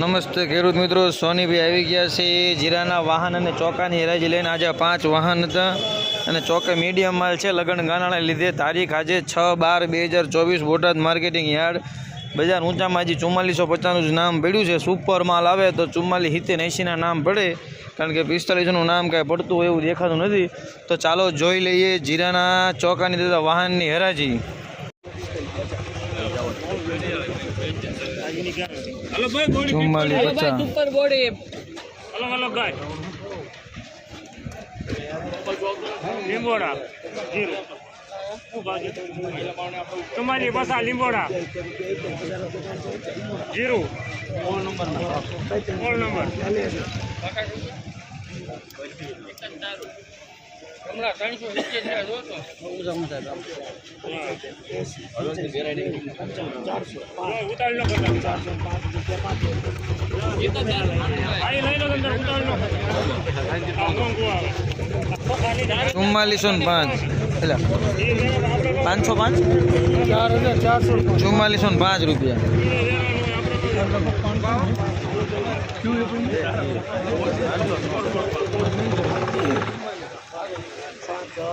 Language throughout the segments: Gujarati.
નમસ્તે ખેડૂત મિત્રો, સોનીભાઈ આવી ગયા છે જીરાના વાહન અને ચોકાની હરાજી લઈને. આજે પાંચ વાહન હતા અને ચોકે મીડિયમ માલ છે. લગ્ન ગાનાને લીધે તારીખ આજે છ બાર બે હજાર ચોવીસ બોટાદ માર્કેટિંગ યાર્ડ બજાર ઊંચામાં હજી ચુમ્માલીસો પચાસનું જ નામ પડ્યું છે. સુપર માલ આવે તો ચુમ્માલીસ સિત્તેર એંશીના નામ પડે, કારણ કે પિસ્તાલીસનું નામ કાંઈ પડતું હોય એવું દેખાતું નથી. તો ચાલો જોઈ લઈએ જીરાના ચોકાની તથા વાહનની હરાજી. ચુમ્માલીસ પચાસ. અલગ અલગ ગાય. લીંબોડા જીરું. તમારી પાસા લીંબોડા. જીરું. All number. હમણાં ત્રણસો સિત્તેર જોતો આઈ લઈ લો ઉતારી લો ધારે ચુમ્માલીસો ને પાંચ. એટલે પાંચસો પાંચ? ચાર હજાર ચારસો ચુમ્માલીસો ને પાંચ રૂપિયા.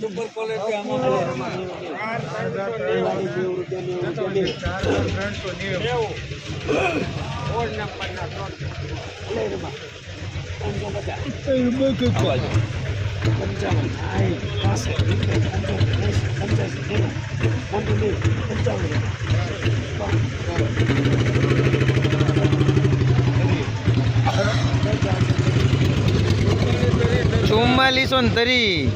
સુપર ક્વોલિટી આમાં ત્રણસો નેવું ફોન નંબરના ત્રણસો પંચાવન પાસઠ પંચ્યાસી પંચાવન. ચુમ્માલીસો ને તરી.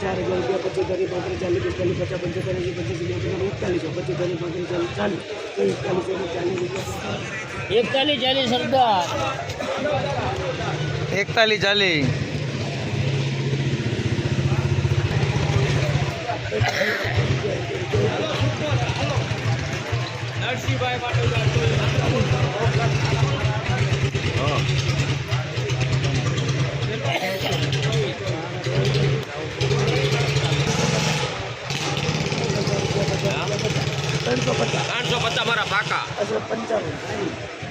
ચાર હજાર રૂપિયા પચીસ તારીખ પાંત્રીસ ચાલીસ પિસ્તાલીસ પચાસ પંચોતેર પચીસ એકતાલીસો પચીસ તારીખ પાંત્રીસ ચાલીસ ચાલીસ તો એકતાલીસો ચાલીસ રૂપિયા એકતાલીસ ચાલીસ સરદાર. એકતાલીસ ચાલીસ પચાસ ત્રણસો પચાસ. મારા પાકા પંચાવન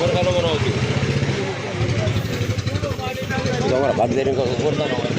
ಬರ್ತಾನೆ ಬರೋ ಹೋಗಿ ಬರ್ತಾನೆ